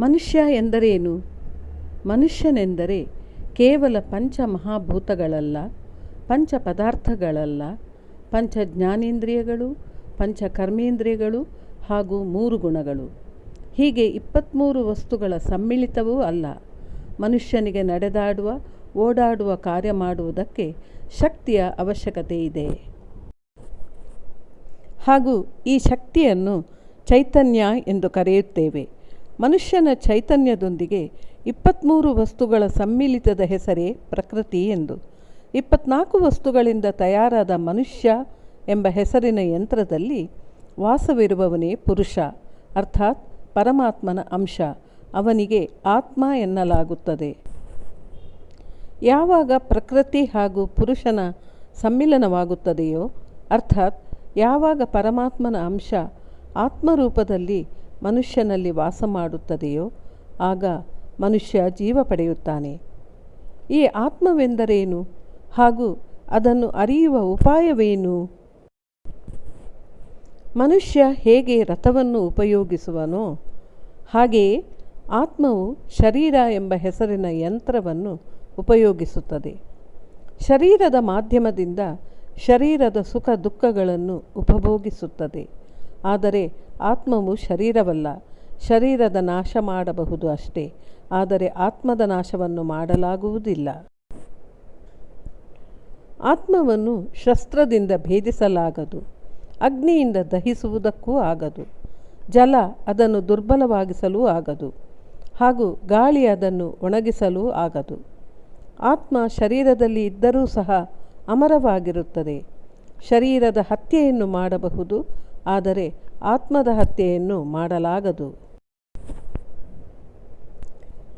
ಮನುಷ್ಯ ಎಂದರೇನು? ಮನುಷ್ಯನೆಂದರೆ ಕೇವಲ ಪಂಚ ಮಹಾಭೂತಗಳಲ್ಲ ಪಂಚ ಪದಾರ್ಥಗಳಲ್ಲ ಪಂಚ ಜ್ಞಾನೇಂದ್ರಿಯಗಳು ಪಂಚ ಕರ್ಮೇಂದ್ರಿಯಗಳು ಹಾಗೂ ಮೂರು ಗುಣಗಳು. ಹೀಗೆ ಇಪ್ಪತ್ತ್ಮೂರು ವಸ್ತುಗಳ ಸಮ್ಮಿಳಿತವೂ ಅಲ್ಲ. ಮನುಷ್ಯನಿಗೆ ನಡೆದಾಡುವ, ಓಡಾಡುವ ಕಾರ್ಯ ಮಾಡುವುದಕ್ಕೆ ಶಕ್ತಿಯ ಅವಶ್ಯಕತೆ ಇದೆ. ಹಾಗೂ ಈ ಶಕ್ತಿಯನ್ನು ಚೈತನ್ಯ ಎಂದು ಕರೆಯುತ್ತೇವೆ. ಮನುಷ್ಯನ ಚೈತನ್ಯದೊಂದಿಗೆ ಇಪ್ಪತ್ತ್ಮೂರು ವಸ್ತುಗಳ ಸಮ್ಮಿಲಿತದ ಹೆಸರೇ ಪ್ರಕೃತಿ ಎಂದು. ಇಪ್ಪತ್ನಾಲ್ಕು ವಸ್ತುಗಳಿಂದ ತಯಾರಾದ ಮನುಷ್ಯ ಎಂಬ ಹೆಸರಿನ ಯಂತ್ರದಲ್ಲಿ ವಾಸವಿರುವವನೇ ಪುರುಷ, ಅರ್ಥಾತ್ ಪರಮಾತ್ಮನ ಅಂಶ, ಅವನಿಗೆ ಆತ್ಮ ಎನ್ನಲಾಗುತ್ತದೆ. ಯಾವಾಗ ಪ್ರಕೃತಿ ಹಾಗೂ ಪುರುಷನ ಸಮ್ಮಿಲನವಾಗುತ್ತದೆಯೋ, ಅರ್ಥಾತ್ ಯಾವಾಗ ಪರಮಾತ್ಮನ ಅಂಶ ಆತ್ಮರೂಪದಲ್ಲಿ ಮನುಷ್ಯನಲ್ಲಿ ವಾಸ ಮಾಡುತ್ತದೆಯೋ ಆಗ ಮನುಷ್ಯ ಜೀವ ಪಡೆಯುತ್ತಾನೆ. ಈ ಆತ್ಮವೆಂದರೇನು? ಹಾಗೂ ಅದನ್ನು ಅರಿಯುವ ಉಪಾಯವೇನು? ಮನುಷ್ಯ ಹೇಗೆ ರಥವನ್ನು ಉಪಯೋಗಿಸುವನೋ ಹಾಗೆಯೇ ಆತ್ಮವು ಶರೀರ ಎಂಬ ಹೆಸರಿನ ಯಂತ್ರವನ್ನು ಉಪಯೋಗಿಸುತ್ತದೆ. ಶರೀರದ ಮಾಧ್ಯಮದಿಂದ ಶರೀರದ ಸುಖ ದುಃಖಗಳನ್ನು ಉಪಭೋಗಿಸುತ್ತದೆ. ಆದರೆ ಆತ್ಮವು ಶರೀರವಲ್ಲ, ಶರೀರದ ನಾಶ ಮಾಡಬಹುದು ಅಷ್ಟೇ, ಆದರೆ ಆತ್ಮದ ನಾಶವನ್ನು ಮಾಡಲಾಗುವುದಿಲ್ಲ. ಆತ್ಮವನ್ನು ಶಸ್ತ್ರದಿಂದ ಭೇದಿಸಲಾಗದು, ಅಗ್ನಿಯಿಂದ ದಹಿಸುವುದಕ್ಕೂ ಆಗದು, ಜಲ ಅದನ್ನು ದುರ್ಬಲವಾಗಿಸಲೂ ಆಗದು, ಹಾಗೂ ಗಾಳಿ ಅದನ್ನು ಒಣಗಿಸಲೂ ಆಗದು. ಆತ್ಮ ಶರೀರದಲ್ಲಿ ಇದ್ದರೂ ಸಹ ಅಮರವಾಗಿರುತ್ತದೆ, ಶರೀರದ ಹತ್ಯೆಯನ್ನು ಮಾಡಬಹುದು ಆದರೆ ಆತ್ಮದ ಹತ್ಯೆಯನ್ನು ಮಾಡಲಾಗದು.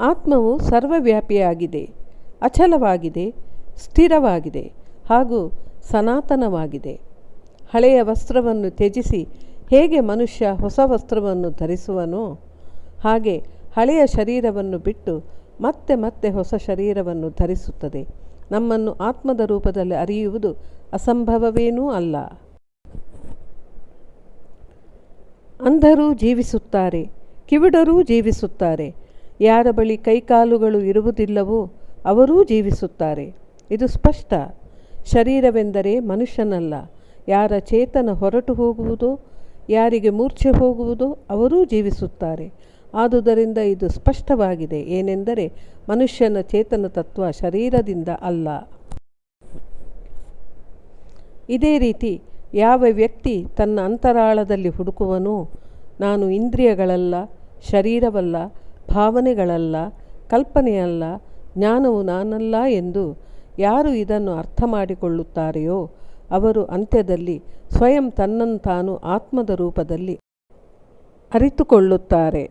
ಆತ್ಮವು ಸರ್ವವ್ಯಾಪಿಯಾಗಿದೆ, ಅಚಲವಾಗಿದೆ, ಸ್ಥಿರವಾಗಿದೆ ಹಾಗೂ ಸನಾತನವಾಗಿದೆ. ಹಳೆಯ ವಸ್ತ್ರವನ್ನು ತ್ಯಜಿಸಿ ಹೇಗೆ ಮನುಷ್ಯ ಹೊಸ ವಸ್ತ್ರವನ್ನು ಧರಿಸುವನೋ ಹಾಗೆ ಹಳೆಯ ಶರೀರವನ್ನು ಬಿಟ್ಟು ಮತ್ತೆ ಮತ್ತೆ ಹೊಸ ಶರೀರವನ್ನು ಧರಿಸುತ್ತದೆ. ನಮ್ಮನ್ನು ಆತ್ಮದ ರೂಪದಲ್ಲಿ ಅರಿಯುವುದು ಅಸಂಭವವೇನೂ ಅಲ್ಲ. ಅಂಧರೂ ಜೀವಿಸುತ್ತಾರೆ, ಕಿವಿಡರೂ ಜೀವಿಸುತ್ತಾರೆ. ಯಾರ ಬಳಿ ಕೈಕಾಲುಗಳು ಇರುವುದಿಲ್ಲವೋ ಅವರೂ ಜೀವಿಸುತ್ತಾರೆ. ಇದು ಸ್ಪಷ್ಟ. ಶರೀರವೆಂದರೆ ಮನುಷ್ಯನಲ್ಲ. ಯಾರ ಚೇತನ ಹೊರಟು ಹೋಗುವುದೋ, ಯಾರಿಗೆ ಮೂರ್ಛೆ ಹೋಗುವುದೋ ಅವರೂ ಜೀವಿಸುತ್ತಾರೆ. ಆದುದರಿಂದ ಇದು ಸ್ಪಷ್ಟವಾಗಿದೆ. ಏನೆಂದರೆ ಮನುಷ್ಯನ ಚೇತನ ತತ್ವ ಶರೀರದಿಂದ ಅಲ್ಲ. ಇದೇ ರೀತಿ ಯಾವ ವ್ಯಕ್ತಿ ತನ್ನ ಅಂತರಾಳದಲ್ಲಿ ಹುಡುಕುವನೋ, ನಾನು ಇಂದ್ರಿಯಗಳಲ್ಲ, ಶರೀರವಲ್ಲ, ಭಾವನೆಗಳಲ್ಲ, ಕಲ್ಪನೆಯಲ್ಲ, ಜ್ಞಾನವು ನಾನಲ್ಲ ಎಂದು ಯಾರು ಇದನ್ನು ಅರ್ಥ ಮಾಡಿಕೊಳ್ಳುತ್ತಾರೆಯೋ ಅವರು ಅಂತ್ಯದಲ್ಲಿ ಸ್ವಯಂ ತನ್ನನ್ನು ತಾನು ಆತ್ಮದ ರೂಪದಲ್ಲಿ ಅರಿತುಕೊಳ್ಳುತ್ತಾರೆ.